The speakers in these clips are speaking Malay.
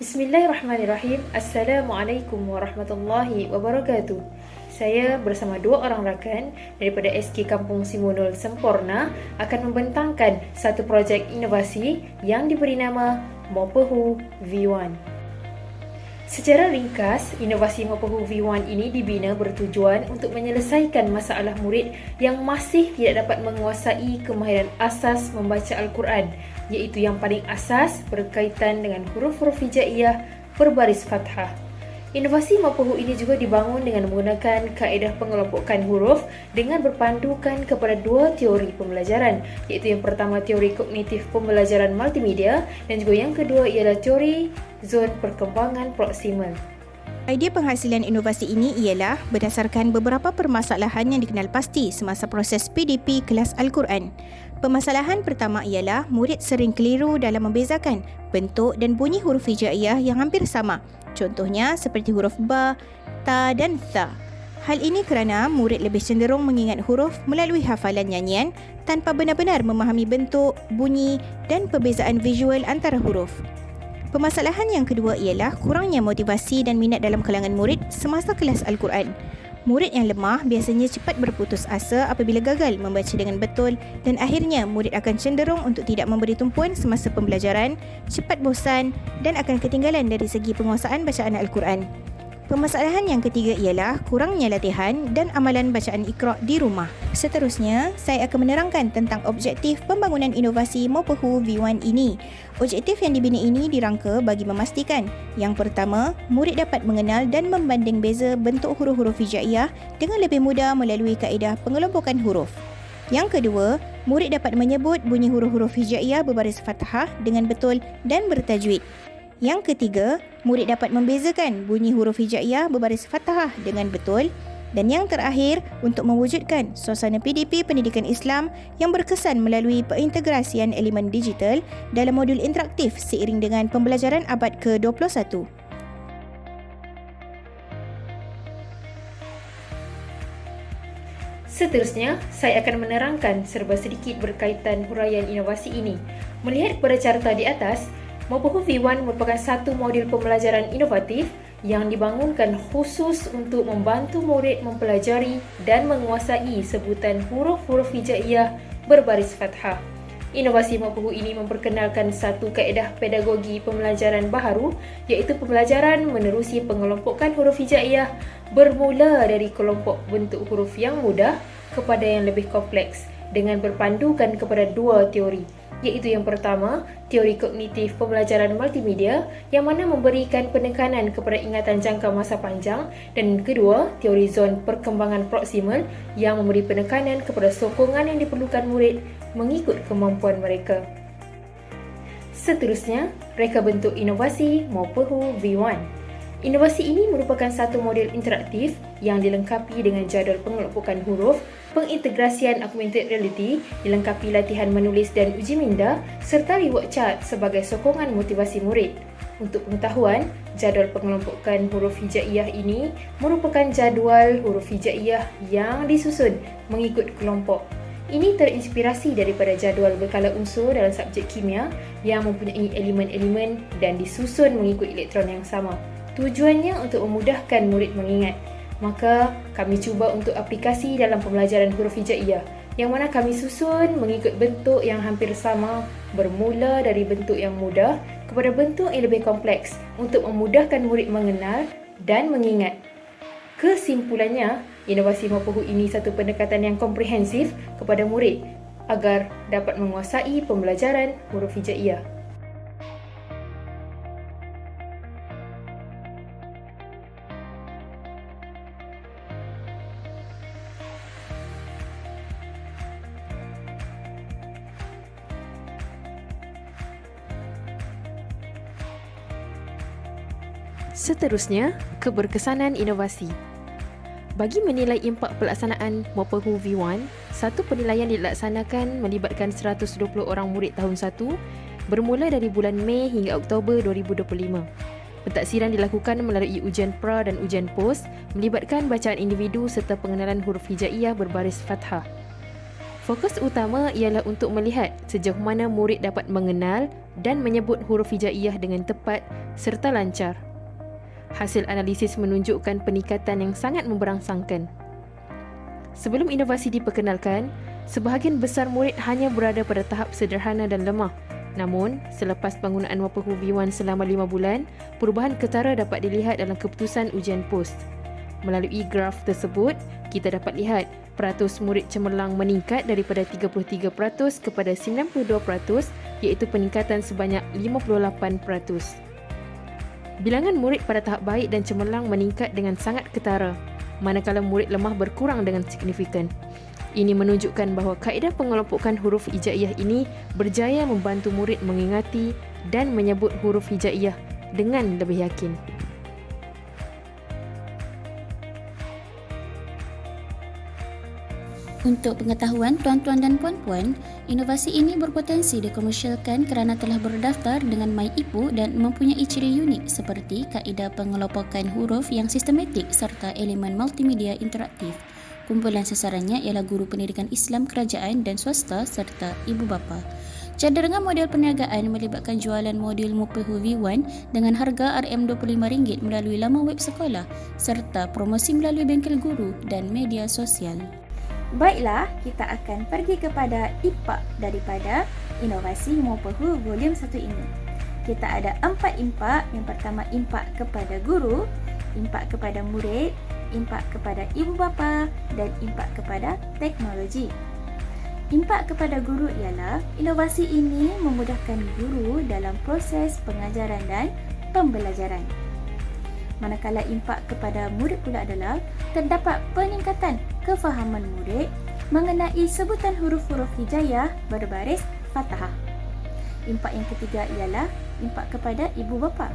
Bismillahirrahmanirrahim. Assalamualaikum warahmatullahi wabarakatuh. Saya bersama dua orang rakan daripada SK Kampung Simonul Semporna akan membentangkan satu projek inovasi yang diberi nama Mopehu V1. Secara ringkas, inovasi Mopehu V1 ini dibina bertujuan untuk menyelesaikan masalah murid yang masih tidak dapat menguasai kemahiran asas membaca Al-Quran iaitu yang paling asas berkaitan dengan huruf-huruf hijaiyah berbaris fathah. Inovasi Mapuhu ini juga dibangun dengan menggunakan kaedah pengelompokan huruf dengan berpandukan kepada dua teori pembelajaran iaitu yang pertama teori kognitif pembelajaran multimedia dan juga yang kedua ialah teori zon perkembangan proksimal. Idea penghasilan inovasi ini ialah berdasarkan beberapa permasalahan yang dikenal pasti semasa proses PDP kelas Al-Quran. Permasalahan pertama ialah murid sering keliru dalam membezakan bentuk dan bunyi huruf hijaiyah yang hampir sama Contohnya seperti huruf ba, ta dan tha. Hal ini kerana murid lebih cenderung mengingat huruf melalui hafalan nyanyian tanpa benar-benar memahami bentuk, bunyi dan perbezaan visual antara huruf. Permasalahan yang kedua ialah kurangnya motivasi dan minat dalam kalangan murid semasa kelas Al-Quran. Murid yang lemah biasanya cepat berputus asa apabila gagal membaca dengan betul dan akhirnya murid akan cenderung untuk tidak memberi tumpuan semasa pembelajaran, cepat bosan dan akan ketinggalan dari segi penguasaan bacaan Al-Quran. Permasalahan yang ketiga ialah kurangnya latihan dan amalan bacaan Iqra' di rumah. Seterusnya, saya akan menerangkan tentang objektif pembangunan inovasi Mopehu V1 ini. Objektif yang dibina ini dirangka bagi memastikan yang pertama, murid dapat mengenal dan membanding beza bentuk huruf-huruf hijaiyah dengan lebih mudah melalui kaedah pengelompokan huruf. Yang kedua, murid dapat menyebut bunyi huruf-huruf hijaiyah berbaris fathah dengan betul dan bertajwid. Yang ketiga, murid dapat membezakan bunyi huruf hijaiyah berbaris fathah dengan betul. Dan yang terakhir, untuk mewujudkan suasana PDP pendidikan Islam yang berkesan melalui pengintegrasian elemen digital dalam modul interaktif seiring dengan pembelajaran abad ke-21. Seterusnya, saya akan menerangkan serba sedikit berkaitan huraian inovasi ini. Melihat kepada carta di atas, Mopohu V1 merupakan satu modul pembelajaran inovatif yang dibangunkan khusus untuk membantu murid mempelajari dan menguasai sebutan huruf-huruf hijaiyah berbaris fathah. Inovasi Mopohu ini memperkenalkan satu kaedah pedagogi pembelajaran baharu iaitu pembelajaran menerusi pengelompokan huruf hijaiyah bermula dari kelompok bentuk huruf yang mudah kepada yang lebih kompleks dengan berpandukan kepada dua teori iaitu yang pertama, teori kognitif pembelajaran multimedia yang mana memberikan penekanan kepada ingatan jangka masa panjang dan kedua, teori zon perkembangan proksimal yang memberi penekanan kepada sokongan yang diperlukan murid mengikut kemampuan mereka. Seterusnya, reka bentuk inovasi Mopehu V1. Inovasi ini merupakan satu model interaktif yang dilengkapi dengan jadual pengelompokan huruf, pengintegrasian augmented reality, dilengkapi latihan menulis dan uji minda serta reward chart sebagai sokongan motivasi murid. Untuk pengetahuan, jadual pengelompokan huruf hijaiyah ini merupakan jadual huruf hijaiyah yang disusun mengikut kelompok. Ini terinspirasi daripada jadual berkala unsur dalam subjek kimia yang mempunyai elemen-elemen dan disusun mengikut elektron yang sama. Tujuannya untuk memudahkan murid mengingat. Maka kami cuba untuk aplikasi dalam pembelajaran huruf hijaiyah yang mana kami susun mengikut bentuk yang hampir sama bermula dari bentuk yang mudah kepada bentuk yang lebih kompleks untuk memudahkan murid mengenal dan mengingat. Kesimpulannya, inovasi Mapuhu ini satu pendekatan yang komprehensif kepada murid agar dapat menguasai pembelajaran huruf hijaiyah. Seterusnya, keberkesanan inovasi. Bagi menilai impak pelaksanaan Mopehu V1, satu penilaian dilaksanakan melibatkan 120 orang murid tahun 1 bermula dari bulan Mei hingga Oktober 2025. Pentaksiran dilakukan melalui ujian pra dan ujian pos melibatkan bacaan individu serta pengenalan huruf hijaiyah berbaris fathah. Fokus utama ialah untuk melihat sejauh mana murid dapat mengenal dan menyebut huruf hijaiyah dengan tepat serta lancar. Hasil analisis menunjukkan peningkatan yang sangat memberangsangkan. Sebelum inovasi diperkenalkan, sebahagian besar murid hanya berada pada tahap sederhana dan lemah. Namun, selepas penggunaan Wapahu V1 selama 5 bulan, perubahan ketara dapat dilihat dalam keputusan ujian pos. Melalui graf tersebut, kita dapat lihat peratus murid cemerlang meningkat daripada 33% kepada 92% iaitu peningkatan sebanyak 58%. Bilangan murid pada tahap baik dan cemerlang meningkat dengan sangat ketara, manakala murid lemah berkurang dengan signifikan. Ini menunjukkan bahawa kaedah pengelompokan huruf hijaiyah ini berjaya membantu murid mengingati dan menyebut huruf hijaiyah dengan lebih yakin. Untuk pengetahuan tuan-tuan dan puan-puan, inovasi ini berpotensi dikomersialkan kerana telah berdaftar dengan MyIPU dan mempunyai ciri unik seperti kaedah pengelompokan huruf yang sistematik serta elemen multimedia interaktif. Kumpulan sasarannya ialah guru pendidikan Islam kerajaan dan swasta serta ibu bapa. Cadangan model perniagaan melibatkan jualan modul Mupehu V1 dengan harga RM25 melalui laman web sekolah serta promosi melalui bengkel guru dan media sosial. Baiklah, kita akan pergi kepada IPA daripada Inovasi Mopehu Volume 1 ini. Kita ada empat impak. Yang pertama impak kepada guru, impak kepada murid, impak kepada ibu bapa dan impak kepada teknologi. Impak kepada guru ialah inovasi ini memudahkan guru dalam proses pengajaran dan pembelajaran manakala impak kepada murid pula adalah terdapat peningkatan kefahaman murid mengenai sebutan huruf-huruf hijayah berbaris fathah. Impak yang ketiga ialah impak kepada ibu bapa.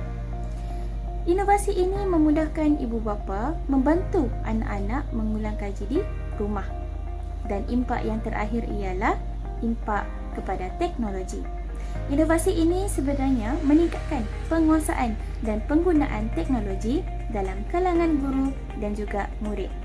Inovasi ini memudahkan ibu bapa membantu anak-anak mengulang kaji di rumah. Dan impak yang terakhir ialah impak kepada teknologi. Inovasi ini sebenarnya meningkatkan penguasaan dan penggunaan teknologi dalam kalangan guru dan juga murid.